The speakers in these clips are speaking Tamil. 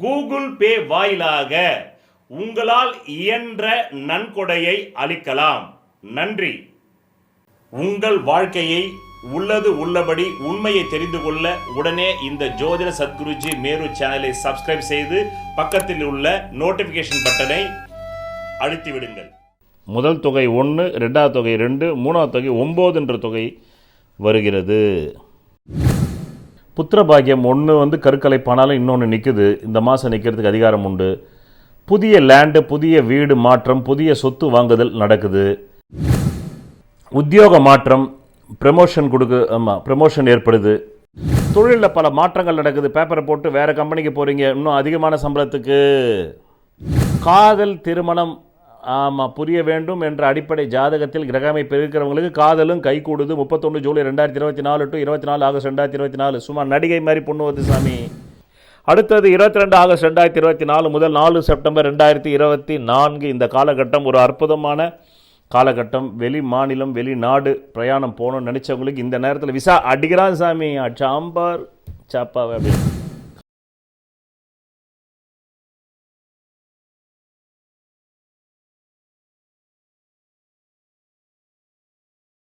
கூகுள் பே வாயிலாக உங்களால் இயன்ற நன்கொடையை அளிக்கலாம். நன்றி. உங்கள் வாழ்க்கையை உள்ளது உள்ளபடி உண்மையை தெரிந்து கொள்ள உடனே இந்த ஜோதிட சத்குருஜி மேரு சேனலை சப்ஸ்கிரைப் செய்து பக்கத்தில் உள்ள நோட்டிஃபிகேஷன் பட்டனை அழுத்தி விடுங்கள் முதல் தொகை ஒன்று ரெண்டாவது தொகை ரெண்டு மூணாவது தொகை ஒம்போதுன்ற தொகை வருகிறது. புத்திர பாக்கியம் ஒன்று வந்து கருக்கலை பானாலும் இன்னொன்று நிற்குது இந்த மாதம் நிற்கிறதுக்கு அதிகாரம் உண்டு. புதிய லேண்டு புதிய வீடு மாற்றம் புதிய சொத்து வாங்குதல் நடக்குது. உத்தியோக மாற்றம் ப்ரமோஷன் கொடுக்கு ஆமாம் ப்ரமோஷன் ஏற்படுது. தொழிலில் பல மாற்றங்கள் நடக்குது. பேப்பரை போட்டு வேறு கம்பெனிக்கு போகிறீங்க இன்னும் அதிகமான சம்பளத்துக்கு. காதல் திருமணம் ஆமாம் புரிய வேண்டும் என்ற அடிப்படை ஜாதகத்தில் கிரக அமைப்பு இருக்கிறவங்களுக்கு காதலும் கைகூடுது. முப்பத்தொன்று ஜூலை ரெண்டாயிரத்தி இருபத்தி நாலு டு இருபத்தி நாலு ஆகஸ்ட் ரெண்டாயிரத்தி இருபத்தி நாலு. சும்மா நடிகை மாதிரி பொண்ணு வந்து சாமி. அடுத்தது இருபத்தி ரெண்டு ஆகஸ்ட் ரெண்டாயிரத்தி இருபத்தி நாலு முதல் நாலு செப்டம்பர் ரெண்டாயிரத்தி இருபத்தி நான்கு. இந்த காலகட்டம் ஒரு அற்புதமான காலகட்டம். வெளி மாநிலம் வெளிநாடு பிரயாணம் போகணும்னு நினச்சவங்களுக்கு இந்த நேரத்தில் விசா அடிக்கிறான் சாமி. சாம்பார் சாப்பாவை அப்படின்னு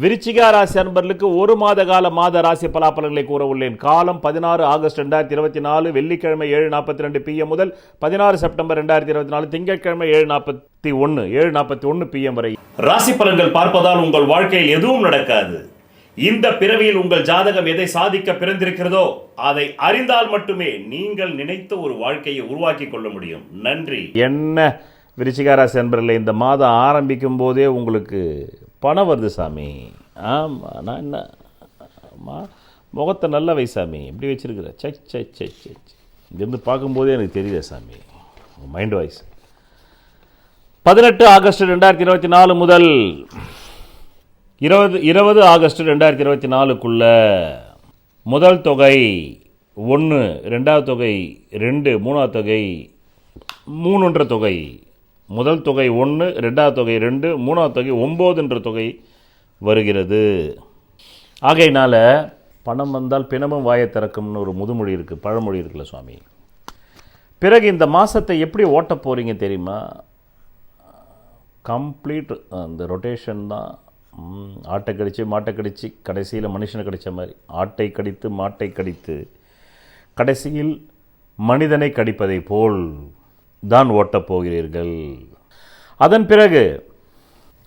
விருச்சிகா ராசி அன்பர்களுக்கு ஒரு மாத கால மாத ராசி பலாபலன்களை கூற உள்ளேன். காலம் பதினாறு ஆகஸ்ட் ரெண்டாயிரத்தி இருபத்தி நாலு வெள்ளிக்கிழமை ஏழு நாற்பத்தி ரெண்டு பிஎம் முதல் பதினாறு செப்டம்பர் ரெண்டாயிரத்தி இருபத்தி நாலு திங்கட்கிழமை ஏழு நாற்பத்தி ஒன்று ஏழு நாற்பத்தி ஒன்று பிஎம் வரை. ராசி பலன்கள் பார்ப்பதால் உங்கள் வாழ்க்கையில் எதுவும் நடக்காது. இந்த பிறவியில் உங்கள் ஜாதகம் எதை சாதிக்க பிறந்திருக்கிறதோ அதை அறிந்தால் மட்டுமே நீங்கள் நினைத்த ஒரு வாழ்க்கையை உருவாக்கி கொள்ள முடியும். நன்றி. என்ன விருச்சிகாராசி அன்பர்களே இந்த மாதம் ஆரம்பிக்கும் போதே உங்களுக்கு பணம் வருது சாமி. ஆமாம் நான் என்ன? ஆமாம் முகத்தை நல்ல வை சாமி. இப்படி வச்சுருக்குற. சச் சச் சச் சச் இங்கேருந்து பார்க்கும்போதே எனக்கு தெரியல சாமி. மைண்ட் வாய்ஸ் பதினெட்டு ஆகஸ்ட் ரெண்டாயிரத்தி இருபத்தி நாலு முதல் இருபது இருபது ஆகஸ்ட் ரெண்டாயிரத்தி இருபத்தி நாலுக்குள்ள முதல் தொகை ஒன்று ரெண்டாவது தொகை ரெண்டு மூணாவது தொகை மூணுன்ற தொகை முதல் தொகை ஒன்று ரெண்டாவது தொகை ரெண்டு மூணாவது தொகை ஒம்போதுன்ற தொகை வருகிறது. ஆகையினால் பணம் வந்தால் பிணமும் வாயை திறக்கும்னு ஒரு முதுமொழி இருக்குது பழமொழி இருக்குல்ல சுவாமி. பிறகு இந்த மாதத்தை எப்படி ஓட்ட போகிறீங்க தெரியுமா? கம்ப்ளீட் அந்த ரொட்டேஷன் தான். ஆட்டை கடித்து மாட்டை கடித்து கடைசியில் மனுஷனை கடித்த மாதிரி. ஆட்டை கடித்து மாட்டை கடித்து. கடைசியில் மனிதனை கடிப்பதை போல். தான் ஓட்டப் போகிறீர்கள். அதன் பிறகு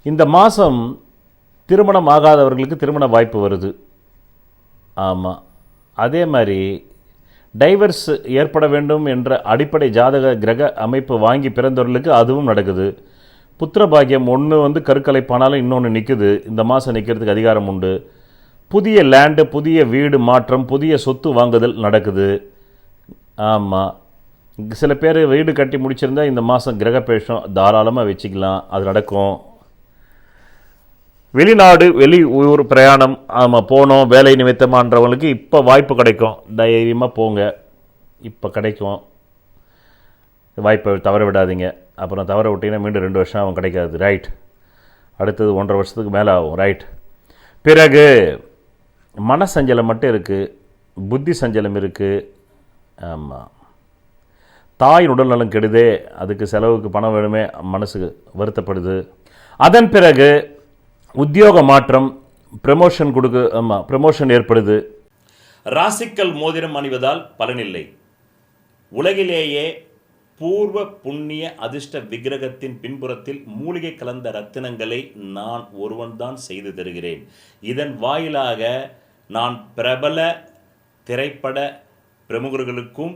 இந்த மாதம் திருமணம் ஆகாதவர்களுக்கு திருமண வாய்ப்பு வருது. ஆமாம் அதே மாதிரி டைவர்ஸ் ஏற்பட வேண்டும் என்ற அடிப்படை ஜாதக கிரக அமைப்பு வாங்கி பிறந்தவர்களுக்கு அதுவும் நடக்குது. புத்திர பாக்கியம் ஒன்று வந்து கருக்கலை பானாலும் இன்னொன்று நிற்குது இந்த மாதம் நிற்கிறதுக்கு அதிகாரம் உண்டு. புதிய லேண்டு புதிய வீடு மாற்றம் புதிய சொத்து வாங்குதல் நடக்குது. ஆமாம் சில பேர் வீடு கட்டி முடிச்சிருந்தா இந்த மாதம் கிரகப்பேஷம் தாராளமாக வச்சுக்கலாம். அது நடக்கும். வெளிநாடு வெளி ஊர் பிரயாணம் ஆமாம் போனோம் வேலை நிமித்தமான்றவங்களுக்கு இப்போ வாய்ப்பு கிடைக்கும். தைரியமாக போங்க. இப்போ கிடைக்கும். வாய்ப்பை தவற விடாதீங்க. அப்புறம் தவற விட்டிங்கன்னா மீண்டும் ரெண்டு வருஷம் அவன் கிடைக்காது. ரைட் அடுத்தது ஒன்றரை வருஷத்துக்கு மேலே ஆகும். ரைட் பிறகு மன சஞ்சலம் மட்டும் இருக்குது புத்தி சஞ்சலம் இருக்குது ஆமாம் தாயின் உடல்நலம் கெடுதே அதுக்கு செலவுக்கு பணம் வேணுமே மனசுக்கு வருத்தப்படுது. அதன் பிறகு உத்தியோக மாற்றம் ப்ரமோஷன் கொடுக்கு ஆமாம் ப்ரமோஷன் ஏற்படுது. ராசிக்கல் மோதிரம் அணிவதால் பலனில்லை. உலகிலேயே பூர்வ புண்ணிய அதிர்ஷ்ட விக்கிரகத்தின் பின்புறத்தில் மூலிகை கலந்த ரத்தினங்களை நான் ஒருவன்தான் செய்து தருகிறேன். இதன் வாயிலாக நான் பிரபல திரைப்பட பிரமுகர்களுக்கும்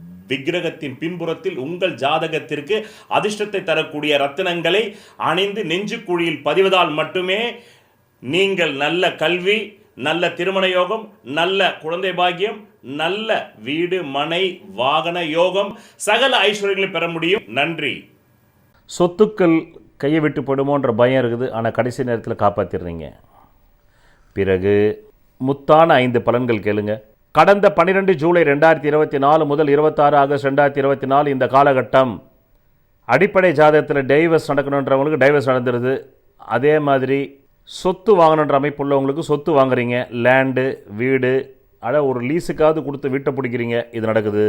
விக்கிரகத்தின் பின்புறத்தில் உங்கள் ஜாதகத்திற்கு அதிர்ஷ்டத்தை தரக்கூடிய ரத்தினங்களை அணிந்து நெஞ்சுக்குழியில் பதிவதால் மட்டுமே நீங்கள் நல்ல கல்வி நல்ல திருமண யோகம் நல்ல குழந்தை பாக்கியம் நல்ல வீடு மனை வாகன யோகம் சகல ஐஸ்வர்யங்களை பெற முடியும். நன்றி. சொத்துக்கள் கையை விட்டு போடுமோன்ற பயம் இருக்குது. ஆனால் கடைசி நேரத்தில் காப்பாற்றிடுறீங்க பிறகு முத்தான ஐந்து பலன்கள் கேளுங்கள் கடந்த பன்னிரெண்டு ஜூலை ரெண்டாயிரத்தி இருபத்தி நாலு முதல் இருபத்தாறு ஆகஸ்ட் ரெண்டாயிரத்தி இருபத்தி நாலு இந்த காலகட்டம் அடிப்படை ஜாதகத்தில் டைவர்ஸ் நடக்கணுன்றவங்களுக்கு டைவர்ஸ் நடந்துருது. அதே மாதிரி சொத்து வாங்கணுன்ற அமைப்பு உள்ளவங்களுக்கு சொத்து வாங்குறீங்க. லேண்டு வீடு அட ஒரு லீஸுக்காவது கொடுத்து வீட்டை பிடிக்கிறீங்க. இது நடக்குது.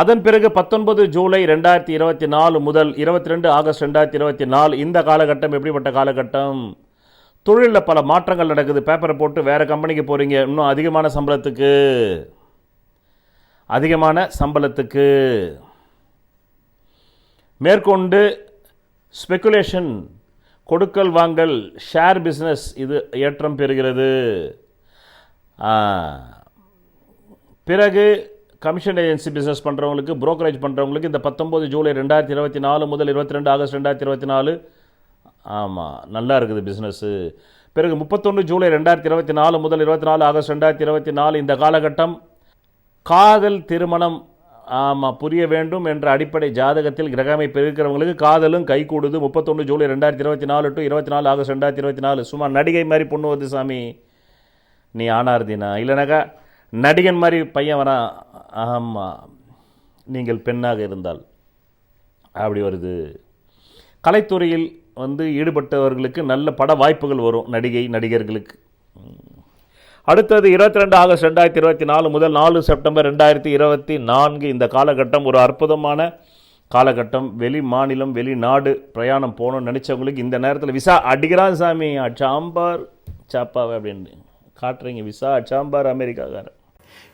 அதன் பிறகு பத்தொன்பது ஜூலை ரெண்டாயிரத்தி இருபத்தி நாலு முதல் இருபத்தி ரெண்டு ஆகஸ்ட் ரெண்டாயிரத்தி இருபத்தி நாலு இந்த காலகட்டம் எப்படிப்பட்ட காலகட்டம்? தொழிலில் பல மாற்றங்கள் நடக்குது. பேப்பரை போட்டு வேறு கம்பெனிக்கு போகிறீங்க இன்னும் அதிகமான சம்பளத்துக்கு. அதிகமான சம்பளத்துக்கு. மேற்கொண்டு ஸ்பெக்குலேஷன் கொடுக்கல் வாங்கல் ஷேர் பிஸ்னஸ் இது ஏற்றம் பெறுகிறது. பிறகு கமிஷன் ஏஜென்சி பிஸ்னஸ் பண்ணுறவங்களுக்கு புரோக்கரேஜ் பண்ணுறவங்களுக்கு இந்த பத்தொம்போது ஜூலை ரெண்டாயிரத்தி இருபத்தி நாலு முதல் இருபத்தி ரெண்டு ஆகஸ்ட் ரெண்டாயிரத்தி இருபத்தி நாலு ஆமாம் நல்லா இருக்குது பிஸ்னஸ்ஸு பிறகு முப்பத்தொன்று ஜூலை ரெண்டாயிரத்தி இருபத்தி நாலு முதல் இருபத்தி நாலு ஆகஸ்ட் ரெண்டாயிரத்தி இருபத்தி நாலு இந்த காலகட்டம் காதல் திருமணம் ஆமாம் புரிய வேண்டும் என்ற அடிப்படை ஜாதகத்தில் கிரகமைப்பு இருக்கிறவங்களுக்கு காதலும் கைகூடுது. முப்பத்தொன்று ஜூலை ரெண்டாயிரத்தி இருபத்தி நாலு டு இருபத்தி நாலு ஆகஸ்ட் ரெண்டாயிரத்தி இருபத்தி நாலு. சும்மா நடிகை மாதிரி பொண்ணு வந்து சாமி. நீ ஆனார்தினா? இல்லைனாக்கா நடிகன் மாதிரி பையன் வரான். ஆமாம் நீங்கள் பெண்ணாக இருந்தால். அப்படி வருது. கலைத்துறையில் வந்து ஈடுபட்டவர்களுக்கு நல்ல பட வாய்ப்புகள் வரும் நடிகை நடிகர்களுக்கு. அடுத்தது இருபத்தி ரெண்டு ஆகஸ்ட் ரெண்டாயிரத்தி இருபத்தி நாலு முதல் நாலு செப்டம்பர் ரெண்டாயிரத்தி இருபத்தி நான்கு இந்த காலகட்டம் ஒரு அற்புதமான காலகட்டம். வெளி மாநிலம் வெளிநாடு பிரயாணம் போகணும்னு நினச்சவங்களுக்கு இந்த நேரத்தில் விசா அடிக்கிறான் சாமி. அச்சாம்பார் சாப்பாவை அப்படின்னு காட்டுறீங்க. விசா அச்சாம்பார் அமெரிக்காக்காரன்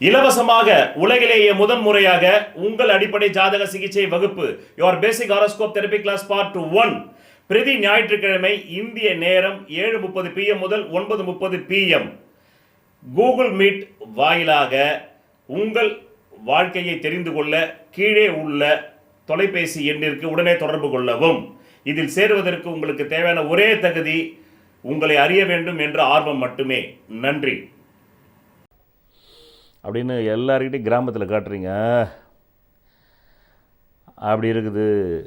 இலவசமாக உலகிலேயே முதன் முறையாக உங்கள் அடிப்படை ஜாதக சிகிச்சை வகுப்பு. Your basic horoscope therapy class part one பிரதி ஞாயிற்றுக்கிழமை இந்திய நேரம் ஏழு முப்பது பிஎம் முதல் ஒன்பது முப்பது பிஎம் கூகுள் மீட் வாயிலாக உங்கள் வாழ்க்கையை தெரிந்து கொள்ள கீழே உள்ள தொலைபேசி எண்ணிற்கு உடனே தொடர்பு கொள்ளவும். இதில் சேருவதற்கு உங்களுக்கு தேவையான ஒரே தகுதி உங்களை அறிய வேண்டும் என்ற ஆர்வம் மட்டுமே. நன்றி. அப்படின்னு எல்லாருக்கிட்டையும் கிராமத்தில் காட்டுறீங்க. அப்படி இருக்குது.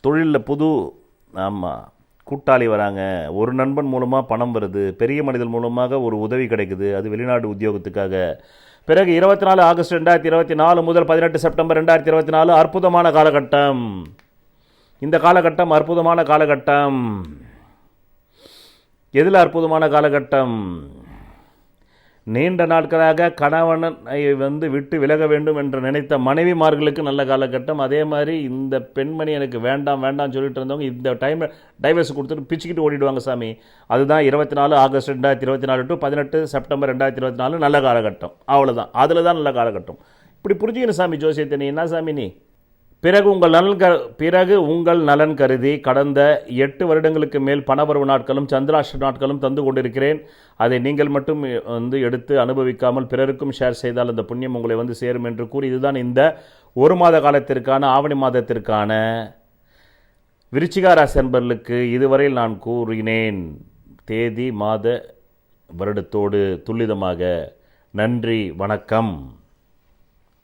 தொழிலில் புது ஆமாம் கூட்டாளி வராங்க. ஒரு நண்பன் மூலமாக பணம் வருது. பெரிய மனிதன் மூலமாக ஒரு உதவி கிடைக்குது. அது வெளிநாடு உத்தியோகத்துக்காக. பிறகு இருபத்தி நாலு ஆகஸ்ட் ரெண்டாயிரத்தி இருபத்தி நாலு முதல் பதினெட்டு செப்டம்பர் ரெண்டாயிரத்தி இருபத்தி நாலு அற்புதமான காலகட்டம். இந்த காலகட்டம் அற்புதமான காலகட்டம். எதில் அற்புதமான காலகட்டம்? நீண்ட நாட்களாக கணவனை வந்து விட்டு விலக வேண்டும் என்று நினைத்த மனைவிமார்களுக்கு நல்ல காலகட்டம். அதே மாதிரி இந்த பெண்மணி எனக்கு வேண்டாம் வேண்டாம் சொல்லிட்டு இருந்தவங்க இந்த டைமில் டைவர்ஸ் கொடுத்துட்டு பிச்சுக்கிட்டு ஓடிடுவாங்க சாமி. அதுதான் இருபத்தி நாலு ஆகஸ்ட் ரெண்டாயிரத்தி இருபத்தி நாலு டு பதினெட்டு செப்டம்பர் ரெண்டாயிரத்தி இருபத்தி நாலு நல்ல காலகட்டம். அவ்வளோதான் அதில் தான் நல்ல காலகட்டம். இப்படி புரிஞ்சுக்கணும் சாமி ஜோசியத்தை. நீ என்ன சாமி நீ? பிறகு உங்கள் நலன் க பிறகு உங்கள் நலன் கருதி கடந்த எட்டு வருடங்களுக்கு மேல் பணவரவு நாட்களும் சந்திராஷ்ட நாட்களும் தந்து கொண்டிருக்கிறேன். அதை நீங்கள் மட்டும் வந்து எடுத்து அனுபவிக்காமல் பிறருக்கும் ஷேர் செய்தால் அந்த புண்ணியம் உங்களை வந்து சேரும் என்று கூறி இதுதான் இந்த ஒரு மாத காலத்திற்கான ஆவணி மாதத்திற்கான விருச்சிகா ராசி அன்பர்களுக்கு இதுவரையில் நான் கூறினேன். தேதி மாத வருடத்தோடு துல்லிதமாக. நன்றி வணக்கம்.